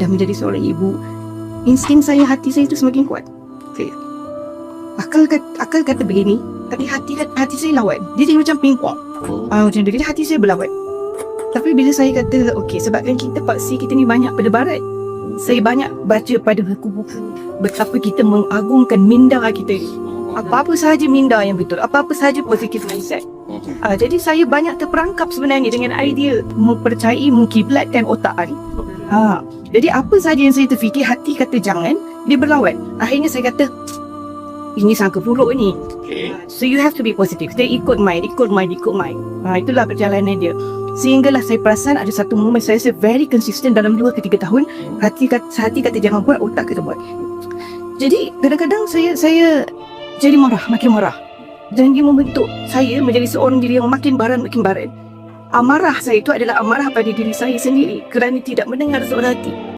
dah menjadi seorang ibu, insting saya, hati saya itu semakin kuat. Okay. Akal kata, akal kata begini, tapi hati hati saya lawan. Dia jadi macam pingpong. Ah, macam tu. Jadi hati saya berlawan. Tapi bila saya kata, okey, sebabkan kita paksi kita ni banyak berdebaran. Saya banyak baca pada buku-buku betapa kita mengagungkan minda kita. Apa-apa sahaja minda yang betul. Apa-apa sahaja positive mindset. Ah, jadi saya banyak terperangkap sebenarnya dengan idea mempercayai mengkiblatkan otak ni. Ha, jadi apa sahaja yang saya terfikir hati kata jangan, dia berlawan. Akhirnya saya kata ini sangka buruk ni. Okay. So you have to be positive. Dia ikut mind, ikut mind, ikut mind. Ha, itulah perjalanan dia. Sehinggalah saya perasan ada satu moment saya rasa very consistent dalam 2 ke 3 tahun. Hati kata, hati kata jangan buat, otak kata buat. Jadi kadang-kadang saya saya jadi marah, makin marah. Dan dia membentuk saya menjadi seorang diri yang makin baran, makin baran. Amarah saya itu adalah amarah pada diri saya sendiri kerana tidak mendengar suara hati.